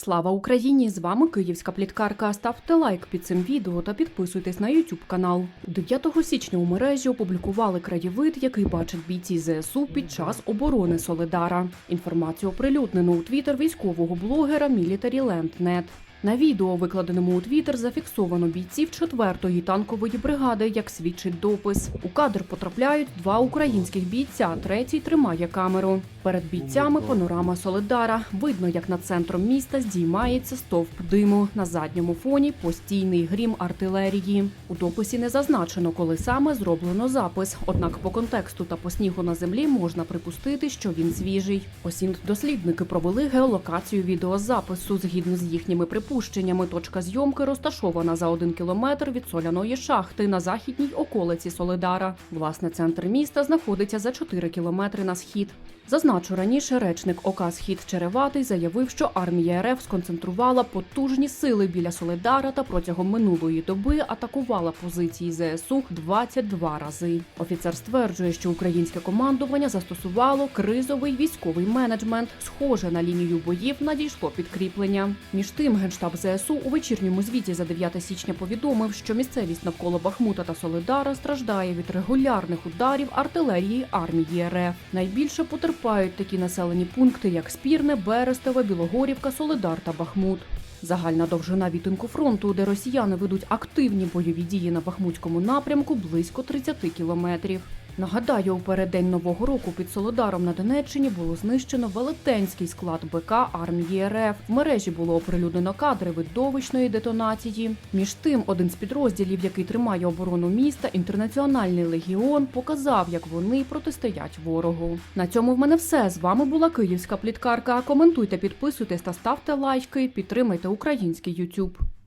Слава Україні! З вами Київська пліткарка. Ставте лайк під цим відео та підписуйтесь на YouTube канал. 9 січня у мережі опублікували краєвид, який бачать бійці ЗСУ під час оборони Солидара. Інформацію оприлюднено у твіттер військового блогера MilitaryLand.net. На відео, викладеному у твіттер, зафіксовано бійців 4-ї танкової бригади, як свідчить допис. У кадр потрапляють два українських бійця. Третій тримає камеру. Перед бійцями панорама Солидара. Видно, як над центром міста здіймається стовп диму. На задньому фоні постійний грім артилерії. У дописі не зазначено, коли саме зроблено запис. Однак по контексту та по снігу на землі можна припустити, що він свіжий. Осінь дослідники провели геолокацію відеозапису. Згідно з їхніми припущеннями, точка зйомки розташована за один кілометр від соляної шахти на західній околиці Солидара. Власне, центр міста знаходиться за 4 кілометри на схід. Зазначу раніше речник ОК Схід Череватий заявив, що армія РФ сконцентрувала потужні сили біля Солидара та протягом минулої доби атакувала позиції ЗСУ 22 рази. Офіцер стверджує, що українське командування застосувало кризовий військовий менеджмент. Схоже на лінію боїв надійшло підкріплення. Між тим, генштаб ЗСУ у вечірньому звіті за 9 січня повідомив, що місцевість навколо Бахмута та Солидара страждає від регулярних ударів артилерії армії РФ. Найбільше потерпають такі населені пункти, як Спірне, Берестове, Білогорівка, Солидар та Бахмут. Загальна довжина відтинку фронту, де росіяни ведуть активні бойові дії на Бахмутському напрямку, близько 30 кілометрів. Нагадаю, у переддень нового року під Солодаром на Донеччині було знищено велетенський склад БК армії РФ. В мережі було оприлюднено кадри видовищної детонації. Між тим, один з підрозділів, який тримає оборону міста, інтернаціональний легіон, показав, як вони протистоять ворогу. На цьому в мене все. З вами була Київська пліткарка. Коментуйте, підписуйтесь та ставте лайки. Підтримайте український YouTube.